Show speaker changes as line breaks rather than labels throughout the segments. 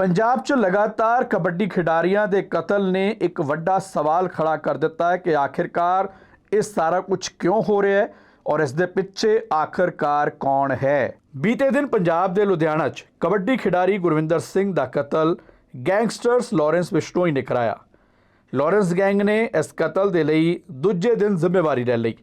ਪੰਜਾਬ 'ਚ ਲਗਾਤਾਰ ਕਬੱਡੀ ਖਿਡਾਰੀਆਂ ਦੇ ਕਤਲ ਨੇ ਇੱਕ ਵੱਡਾ ਸਵਾਲ ਖੜਾ ਕਰ ਦਿੱਤਾ ਹੈ ਕਿ ਆਖਿਰਕਾਰ ਇਹ ਸਾਰਾ ਕੁਝ ਕਿਉਂ ਹੋ ਰਿਹਾ ਹੈ ਔਰ ਇਸ ਦੇ ਪਿੱਛੇ ਆਖਿਰਕਾਰ ਕੌਣ ਹੈ? ਬੀਤੇ ਦਿਨ ਪੰਜਾਬ ਦੇ ਲੁਧਿਆਣਾ 'ਚ ਕਬੱਡੀ ਖਿਡਾਰੀ ਗੁਰਵਿੰਦਰ ਸਿੰਘ ਦਾ ਕਤਲ ਗੈਂਗਸਟਰਸ ਲਾਰੈਂਸ ਬਿਸ਼ਨੋਈ ਨੇ ਕਰਾਇਆ ਲਾਰੈਂਸ ਗੈਂਗ ਨੇ ਇਸ ਕਤਲ ਦੇ ਲਈ ਦੂਜੇ ਦਿਨ ਜ਼ਿੰਮੇਵਾਰੀ ਲੈ ਲਈ।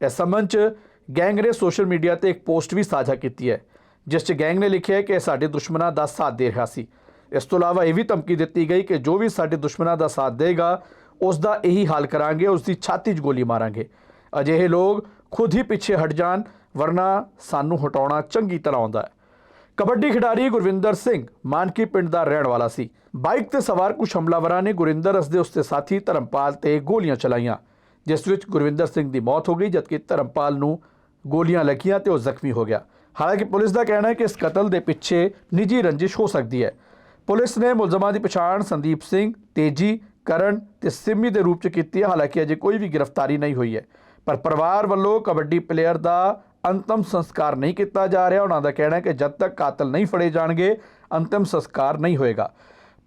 ਇਸ ਸੰਬੰਧ 'ਚ ਗੈਂਗ ਨੇ ਸੋਸ਼ਲ ਮੀਡੀਆ ਤੇ ਇੱਕ ਪੋਸਟ ਵੀ ਸਾਂਝਾ ਕੀਤੀ ਹੈ, ਜਿਸ 'ਚ ਗੈਂਗ ਨੇ ਲਿਖਿਆ ਹੈ ਕਿ ਇਹ ਸਾਡੇ ਦੁਸ਼ਮਣਾਂ ਦਾ ਸਾਥ ਦੇ ਰਿਹਾ ਸੀ। ਇਸ ਤੋਂ ਇਲਾਵਾ ਇਹ ਵੀ ਧਮਕੀ ਦਿੱਤੀ ਗਈ ਕਿ ਜੋ ਵੀ ਸਾਡੇ ਦੁਸ਼ਮਣਾਂ ਦਾ ਸਾਥ ਦੇਗਾ, ਉਸ ਦਾ ਇਹੀ ਹਾਲ ਕਰਾਂਗੇ, ਉਸ ਦੀ ਛਾਤੀ 'ਚ ਗੋਲੀ ਮਾਰਾਂਗੇ। ਅਜਿਹੇ ਲੋਕ ਖੁਦ ਹੀ ਪਿੱਛੇ ਹਟ ਜਾਣ, ਵਰਨਾ ਸਾਨੂੰ ਹਟਾਉਣਾ ਚੰਗੀ ਤਰ੍ਹਾਂ ਆਉਂਦਾ ਹੈ। ਕਬੱਡੀ ਖਿਡਾਰੀ ਗੁਰਵਿੰਦਰ ਸਿੰਘ ਮਾਨਕੀ ਪਿੰਡ ਦਾ ਰਹਿਣ ਵਾਲਾ ਸੀ। ਬਾਈਕ ਤੇ ਸਵਾਰ ਕੁਝ ਹਮਲਾਵਰਾਂ ਨੇ ਗੁਰਿੰਦਰ ਅਸਦੇ ਉਸਦੇ ਸਾਥੀ ਧਰਮਪਾਲ ਤੇ ਗੋਲੀਆਂ ਚਲਾਈਆਂ, ਜਿਸ ਵਿੱਚ ਗੁਰਵਿੰਦਰ ਸਿੰਘ ਦੀ ਮੌਤ ਹੋ ਗਈ, ਜਦਕਿ ਧਰਮਪਾਲ ਨੂੰ ਗੋਲੀਆਂ ਲੱਗੀਆਂ ਤੇ ਉਹ ਜ਼ਖਮੀ ਹੋ ਗਿਆ। ਹਾਲਾਂਕਿ ਪੁਲਿਸ ਦਾ ਕਹਿਣਾ ਹੈ ਕਿ ਇਸ ਕਤਲ ਦੇ ਪਿੱਛੇ ਨਿੱਜੀ ਰੰਜਿਸ਼ ਹੋ ਸਕਦੀ ਹੈ। ਪੁਲਿਸ ਨੇ ਮੁਲਜ਼ਮਾਂ ਦੀ ਪਛਾਣ ਸੰਦੀਪ ਸਿੰਘ, ਤੇਜੀ, ਕਰਨ ਤੇ ਸਿੰਮੀ ਦੇ ਰੂਪ 'ਚ ਕੀਤੀ ਹੈ। ਹਾਲਾਂਕਿ ਅਜੇ ਕੋਈ ਵੀ ਗ੍ਰਿਫਤਾਰੀ ਨਹੀਂ ਹੋਈ ਹੈ। ਪਰ ਪਰਿਵਾਰ ਵੱਲੋਂ ਕਬੱਡੀ ਪਲੇਅਰ ਦਾ ਅੰਤਮ ਸੰਸਕਾਰ ਨਹੀਂ ਕੀਤਾ ਜਾ ਰਿਹਾ। ਉਹਨਾਂ ਦਾ ਕਹਿਣਾ ਹੈ ਕਿ ਜਦ ਤੱਕ ਕਾਤਲ ਨਹੀਂ ਫੜੇ ਜਾਣਗੇ, ਅੰਤਮ ਸੰਸਕਾਰ ਨਹੀਂ ਹੋਏਗਾ।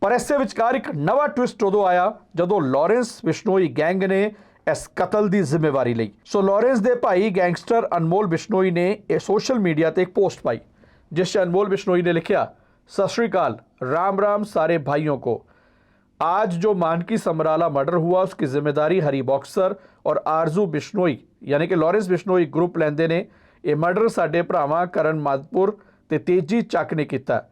ਪਰ ਇਸੇ ਵਿਚਕਾਰ ਇੱਕ ਨਵਾਂ ਟਵਿਸਟ ਉਦੋਂ ਆਇਆ ਜਦੋਂ ਲਾਰੈਂਸ ਬਿਸ਼ਨੋਈ ਗੈਂਗ ਨੇ ਇਸ ਕਤਲ ਦੀ ਜ਼ਿੰਮੇਵਾਰੀ ਲਈ। ਸੋ ਲਾਰੈਂਸ ਦੇ ਭਾਈ ਗੈਂਗਸਟਰ ਅਨਮੋਲ ਬਿਸ਼ਨੋਈ ਨੇ ਇਹ ਸੋਸ਼ਲ ਮੀਡੀਆ ਤੇ ਇੱਕ ਪੋਸਟ ਪਾਈ, ਜਿਸ 'ਚ ਅਨਮੋਲ ਬਿਸ਼ਨੋਈ ਨੇ ਲਿਖਿਆ सत श्रीकाल राम राम सारे भाइयों को आज जो मानकी समराला मर्डर हुआ उसकी जिम्मेदारी हरी बॉक्सर और आरजू बिश्नोई यानी कि लॉरेंस बिश्नोई ग्रुप ਲੈਂਦੇ ਨੇ ਇਹ ਮਰਡਰ ਸਾਡੇ ਭਰਾਵਾਂ ਕਰਨ ਮਾਦਪੁਰ ਤੇ ਤੇਜੀ ਚੱਕ ਨੇ ਕੀਤਾ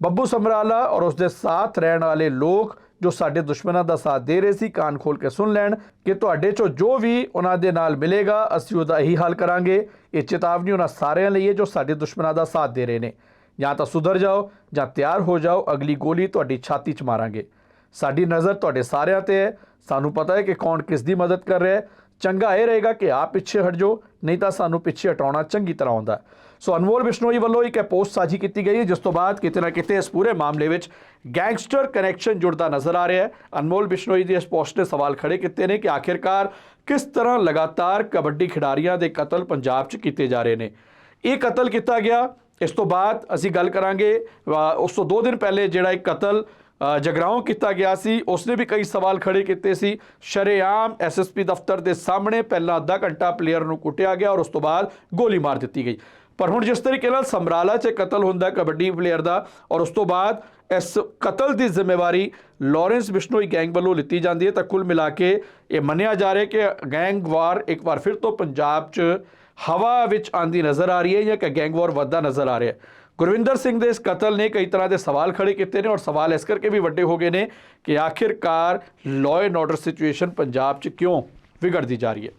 ਬੱਬੂ ਸਮਰਾਲਾ ਔਰ ਉਸਦੇ ਸਾਥ ਰਹਿਣ ਵਾਲੇ ਲੋਕ ਜੋ ਸਾਡੇ ਦੁਸ਼ਮਣਾਂ ਦਾ ਸਾਥ ਦੇ ਰਹੇ ਸੀ ਕਾਨ ਖੋਲ ਕੇ ਸੁਣ ਲੈਣ ਕਿ ਤੁਹਾਡੇ ਚੋਂ ਜੋ ਵੀ ਉਹਨਾਂ ਦੇ ਨਾਲ ਮਿਲੇਗਾ ਅਸੀਂ ਉਹਦਾ ਇਹੀ ਹਾਲ ਕਰਾਂਗੇ ਇਹ ਚੇਤਾਵਨੀ ਉਹਨਾਂ ਸਾਰਿਆਂ ਲਈ ਹੈ ਜੋ ਸਾਡੇ ਦੁਸ਼ਮਣਾਂ ਦਾ ਸਾਥ ਦੇ ਰਹੇ ਨੇ ਜਾਂ ਤਾਂ ਸੁਧਰ ਜਾਓ ਜਾਂ ਤਿਆਰ ਹੋ ਜਾਓ, ਅਗਲੀ ਗੋਲੀ ਤੁਹਾਡੀ ਛਾਤੀ 'ਚ ਮਾਰਾਂਗੇ। ਸਾਡੀ ਨਜ਼ਰ ਤੁਹਾਡੇ ਸਾਰਿਆਂ ਤੇ ਹੈ। ਸਾਨੂੰ ਪਤਾ ਹੈ ਕਿ ਕੌਣ ਕਿਸ ਦੀ ਮਦਦ ਕਰ ਰਿਹਾ ਹੈ। ਚੰਗਾ ਇਹ ਰਹੇਗਾ ਕਿ ਆਪ ਪਿੱਛੇ ਹਟ ਜਾਓ, ਨਹੀਂ ਤਾਂ ਸਾਨੂੰ ਪਿੱਛੇ ਹਟਾਉਣਾ ਚੰਗੀ ਤਰ੍ਹਾਂ ਆਉਂਦਾ ਸੋ ਅਨਮੋਲ ਬਿਸ਼ਨੋਈ ਵੱਲੋਂ ਇੱਕ ਪੋਸਟ ਸਾਂਝੀ ਕੀਤੀ ਗਈ ਹੈ, ਜਿਸ ਤੋਂ ਬਾਅਦ ਕਿਤੇ ਨਾ ਕਿਤੇ ਇਸ ਪੂਰੇ ਮਾਮਲੇ ਵਿੱਚ ਗੈਂਗਸਟਰ ਕਨੈਕਸ਼ਨ ਜੁੜਦਾ ਨਜ਼ਰ ਆ ਰਿਹਾ ਹੈ। ਅਨਮੋਲ ਬਿਸ਼ਨੋਈ ਦੀ ਇਸ ਪੋਸਟ ਨੇ ਸਵਾਲ ਖੜੇ ਕੀਤੇ ਨੇ ਕਿ ਆਖਿਰਕਾਰ ਕਿਸ ਤਰ੍ਹਾਂ ਲਗਾਤਾਰ ਕਬੱਡੀ ਖਿਡਾਰੀਆਂ ਦੇ ਕਤਲ ਪੰਜਾਬ 'ਚ ਕੀਤੇ ਜਾ ਰਹੇ ਨੇ। ਇਹ ਕਤਲ ਕੀਤਾ ਗਿਆ ਇਸ ਤੋਂ ਬਾਅਦ ਅਸੀਂ ਗੱਲ ਕਰਾਂਗੇ ਉਸ ਤੋਂ 2 ਦਿਨ ਪਹਿਲੇ ਜਿਹੜਾ ਇੱਕ ਕਤਲ ਅ, ਕੀਤਾ ਗਿਆ ਸੀ ਉਸਨੇ ਵੀ ਕਈ ਸਵਾਲ ਖੜੇ ਕੀਤੇ ਸੀ। ਸ਼ਰੇਆਮ ਐਸਐਸਪੀ ਦਫ਼ਤਰ ਦੇ ਸਾਹਮਣੇ ਪਹਿਲਾਂ ਅੱਧਾ ਘੰਟਾ ਪਲੇਅਰ ਨੂੰ ਕੁੱਟਿਆ ਗਿਆ ਔਰ ਉਸ ਤੋਂ ਬਾਅਦ ਗੋਲੀ ਮਾਰ ਦਿੱਤੀ ਗਈ। ਪਰ ਹੁਣ ਜਿਸ ਤਰੀਕੇ ਨਾਲ ਸਮਰਾਲਾ 'ਚ ਕਤਲ ਹੁੰਦਾ ਕਬੱਡੀ ਪਲੇਅਰ ਦਾ ਔਰ ਉਸ ਤੋਂ ਬਾਅਦ ਇਸ ਕਤਲ ਦੀ ਜ਼ਿੰਮੇਵਾਰੀ ਲਾਰੈਂਸ ਬਿਸ਼ਨੋਈ ਗੈਂਗ ਵੱਲੋਂ ਲਿੱਤੀ ਜਾਂਦੀ ਹੈ ਤਾਂ ਕੁੱਲ ਮਿਲਾ ਕੇ ਇਹ ਮੰਨਿਆ ਜਾ ਰਿਹਾ ਕਿ ਗੈਂਗ ਵਾਰ ਇੱਕ ਵਾਰ ਫਿਰ ਤੋਂ ਪੰਜਾਬ 'ਚ ਹਵਾ ਵਿੱਚ ਆਂਦੀ ਨਜ਼ਰ ਆ ਰਹੀ ਹੈ ਜਾਂ ਕਿ ਗੈਂਗ ਵਾਰ ਵੱਧਦਾ ਨਜ਼ਰ ਆ ਰਿਹਾ ਹੈ? ਗੁਰਵਿੰਦਰ ਸਿੰਘ ਦੇ ਇਸ ਕਤਲ ਨੇ ਕਈ ਤਰ੍ਹਾਂ ਦੇ ਸਵਾਲ ਖੜੇ ਕੀਤੇ ਨੇ ਔਰ ਸਵਾਲ ਇਸ ਕਰਕੇ ਵੀ ਵੱਡੇ ਹੋ ਗਏ ਨੇ ਕਿ ਆਖਿਰਕਾਰ law and order situation Punjab 'ਚ ਕਿਉਂ ਵਿਗੜਦੀ ਜਾ ਰਹੀ ਹੈ?